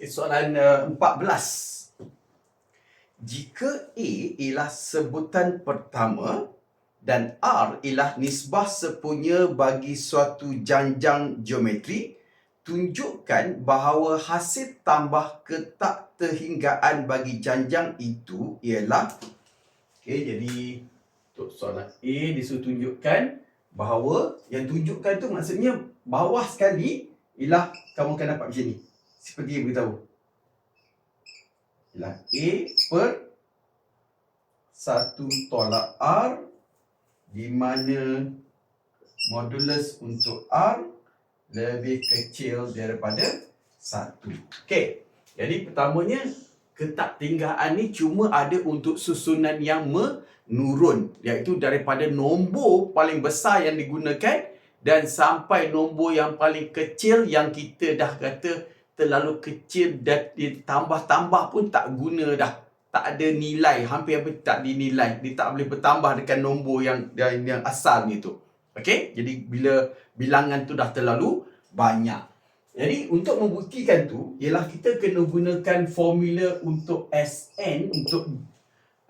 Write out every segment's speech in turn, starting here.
Okay, soalan uh, 14. Jika A ialah sebutan pertama dan R ialah nisbah sepunya bagi suatu janjang geometri, tunjukkan bahawa hasil tambah ketak terhinggaan bagi janjang itu ialah Okey, jadi untuk soalan A disuruh tunjukkan bahawa yang tunjukkan tu maksudnya bawah sekali ialah kamu akan dapat macam ni. Seperti yang beritahu. Ialah A per 1 tolak R di mana modulus untuk R lebih kecil daripada 1. Okey. Jadi pertamanya ketak tinggaan ni cuma ada untuk susunan yang menurun iaitu daripada nombor paling besar yang digunakan dan sampai nombor yang paling kecil yang kita dah kata terlalu kecil dan ditambah-tambah pun tak guna dah. Tak ada nilai hampir-hampir tak dinilai. Dia tak boleh bertambah dengan nombor yang yang, yang asal ni tu. Okey? Jadi bila bilangan tu dah terlalu banyak. Jadi untuk membuktikan tu ialah kita kena gunakan formula untuk SN untuk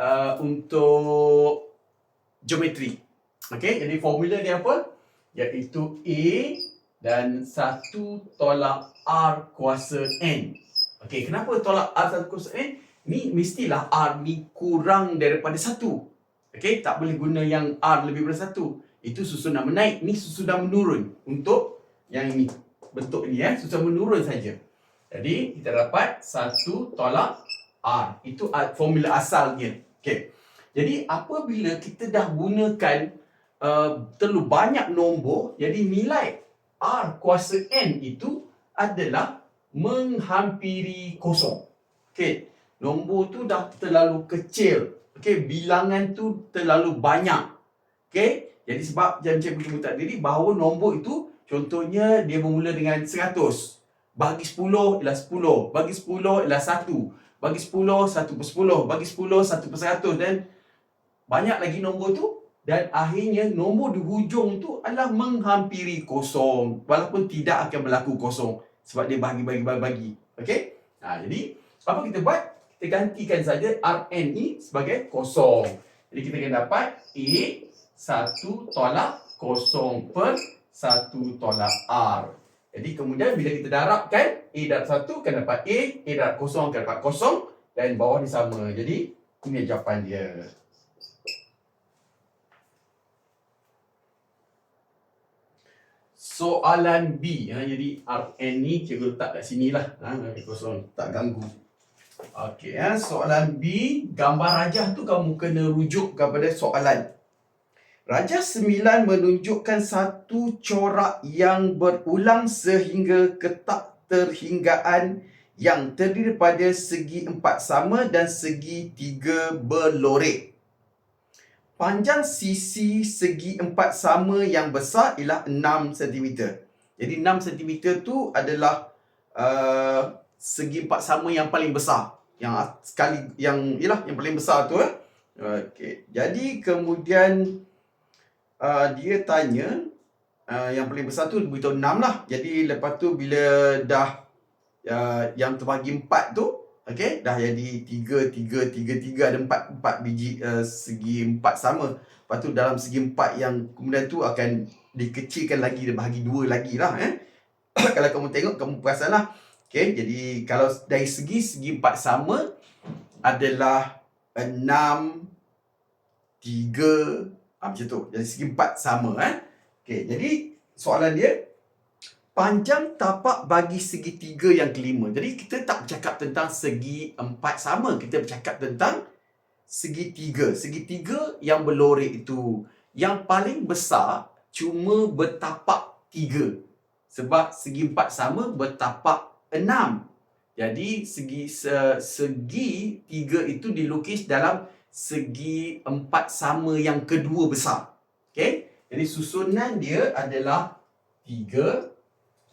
uh, untuk geometri. Okey, jadi formula dia apa? Iaitu A dan 1 tolak R kuasa N. Okey, kenapa tolak R 1 kuasa N? Ni mestilah R ni kurang daripada 1. Okey, tak boleh guna yang R lebih daripada 1. Itu susunan menaik, ni susunan menurun untuk yang ini bentuk ni eh susah menurun saja. Jadi kita dapat 1 tolak R. Itu formula asalnya. Okey. Jadi apabila kita dah gunakan uh, terlalu banyak nombor, jadi nilai R kuasa N itu adalah menghampiri kosong. Okey. Nombor tu dah terlalu kecil. Okey, bilangan tu terlalu banyak. Okey. Jadi sebab macam cikgu sebut tadi bahawa nombor itu Contohnya dia bermula dengan 100. Bagi 10 ialah 10. Bagi 10 ialah 1. Bagi 10, 1 per 10. Bagi 10, 1 per 100. Dan banyak lagi nombor tu. Dan akhirnya nombor di hujung tu adalah menghampiri kosong. Walaupun tidak akan berlaku kosong. Sebab dia bagi-bagi-bagi. Okey? Ha, jadi, apa kita buat? Kita gantikan saja Rn ni sebagai kosong. Jadi kita akan dapat A 1 tolak kosong per satu tolak R. Jadi kemudian bila kita darabkan A darab satu akan dapat A, A darab kosong akan dapat kosong dan bawah ni sama. Jadi ini jawapan dia. Soalan B. Ha, jadi Rn ni cikgu letak kat sini lah. Ha, kosong. Tak ganggu. Okey, ha, soalan B. Gambar rajah tu kamu kena rujuk kepada soalan Raja Sembilan menunjukkan satu corak yang berulang sehingga ketak terhinggaan yang terdiri pada segi empat sama dan segi tiga berlorek. Panjang sisi segi empat sama yang besar ialah 6 cm. Jadi 6 cm tu adalah uh, segi empat sama yang paling besar. Yang sekali yang ialah yang paling besar tu eh. Okey. Jadi kemudian uh, dia tanya uh, yang paling besar tu beritahu 6 lah. Jadi lepas tu bila dah uh, yang terbagi 4 tu okey dah jadi 3 3 3 3 ada 4 4 biji uh, segi 4 sama. Lepas tu dalam segi 4 yang kemudian tu akan dikecilkan lagi dia bahagi 2 lagi lah eh. kalau kamu tengok kamu perasan lah. Okey jadi kalau dari segi segi 4 sama adalah 6 3 Ha, macam tu. Jadi segi empat sama. Eh? Okay, jadi soalan dia, panjang tapak bagi segi tiga yang kelima. Jadi kita tak bercakap tentang segi empat sama. Kita bercakap tentang segi tiga. Segi tiga yang berlorek itu. Yang paling besar cuma bertapak tiga. Sebab segi empat sama bertapak enam. Jadi segi se, segi tiga itu dilukis dalam segi empat sama yang kedua besar. Okey? Jadi susunan dia adalah tiga.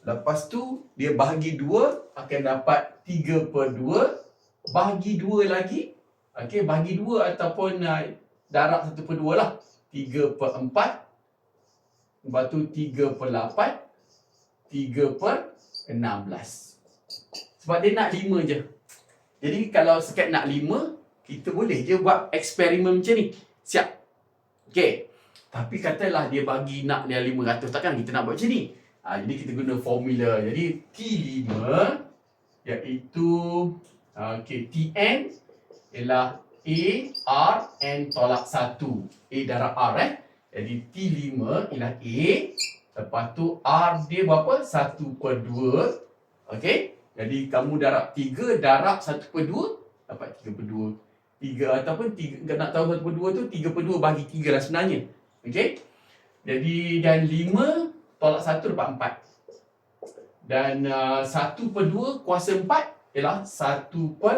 Lepas tu dia bahagi dua akan dapat tiga per dua. Bahagi dua lagi. Okey, bahagi dua ataupun uh, darab satu per dua lah. Tiga per empat. Lepas tu tiga per lapan. Tiga per enam belas. Sebab dia nak 5 je. Jadi kalau sekat nak 5, kita boleh je buat eksperimen macam ni. Siap. Okey. Tapi katalah dia bagi nak dia 500, takkan kita nak buat macam ni? Ha, jadi kita guna formula. Jadi T5 iaitu okey Tn ialah A, R, N tolak 1. A darab R eh. Jadi T5 ialah A. Lepas tu R dia berapa? 1 per 2. Okey. Jadi kamu darab 3 darab 1 per 2. Dapat 3 per 2. 3 ataupun 3, nak tahu 1 per 2 tu 3 per 2 bagi 3 lah sebenarnya. Okey. Jadi dan 5 tolak 1 dapat 4. Dan uh, 1 per 2 kuasa 4 ialah 1 per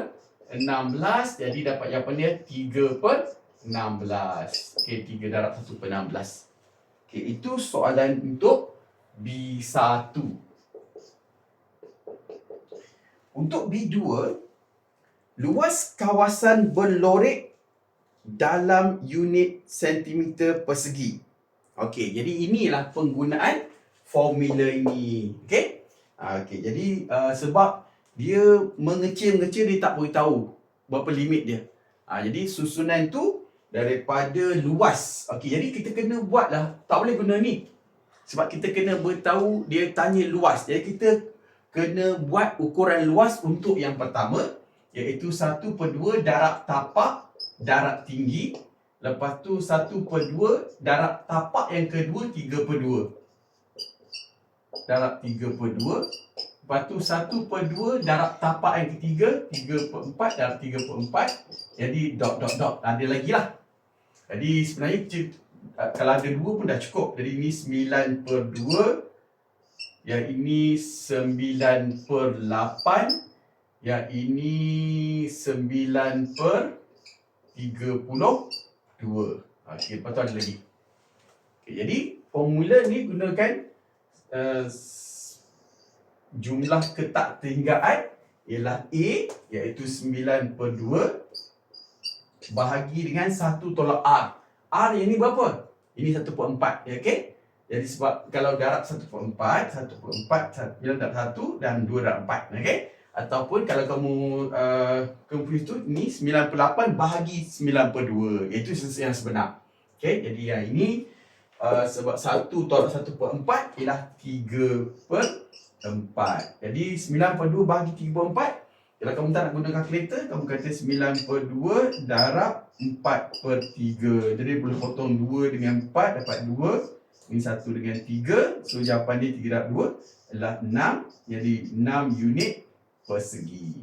16. Jadi dapat jawapan dia 3 per 16. Okey, 3 darab 1 per 16. Okey, itu soalan untuk B1. Untuk B2, luas kawasan berlorek dalam unit sentimeter persegi. Okey, jadi inilah penggunaan formula ini. Okey? Ha, okey, jadi uh, sebab dia mengecil-mengecil dia tak boleh tahu berapa limit dia. Ha, jadi susunan tu daripada luas. Okey, jadi kita kena buatlah. Tak boleh guna ni. Sebab kita kena beritahu dia tanya luas. Jadi kita kena buat ukuran luas untuk yang pertama iaitu 1 per 2 darab tapak darab tinggi lepas tu 1 per 2 darab tapak yang kedua 3 per 2 darab 3 per 2 lepas tu 1 per 2 darab tapak yang ketiga 3 per 4 darab 3 per 4 jadi dot dot dot. Ada lagi lah. Jadi sebenarnya kalau ada 2 pun dah cukup. Jadi ini 9 per 2 yang ini 9 per 8 Yang ini 9 per 32 Okey, lepas tu ada lagi okay, Jadi formula ni gunakan uh, Jumlah ketak tinggaan Ialah A Iaitu 9 per 2 Bahagi dengan 1 tolak R R yang ni berapa? Ini 1 per 4 ya, okay? Jadi sebab kalau darab 1 per 4, 1 per 4, 9 darab 1 dan 2 darab 4. Okay? Ataupun kalau kamu uh, tu, ni 9 per 8 bahagi 9 per 2. Itu yang sebenar. Okay? Jadi yang ini uh, sebab 1 tolak 1 per 4 ialah 3 per 4. Jadi 9 per 2 bahagi 3 per 4. Kalau kamu tak nak guna kalkulator, kamu kata 9 per 2 darab 4 per 3. Jadi boleh potong 2 dengan 4 dapat 2. Ini satu dengan tiga. So jawapan dia tiga darab dua adalah enam. Jadi enam unit persegi.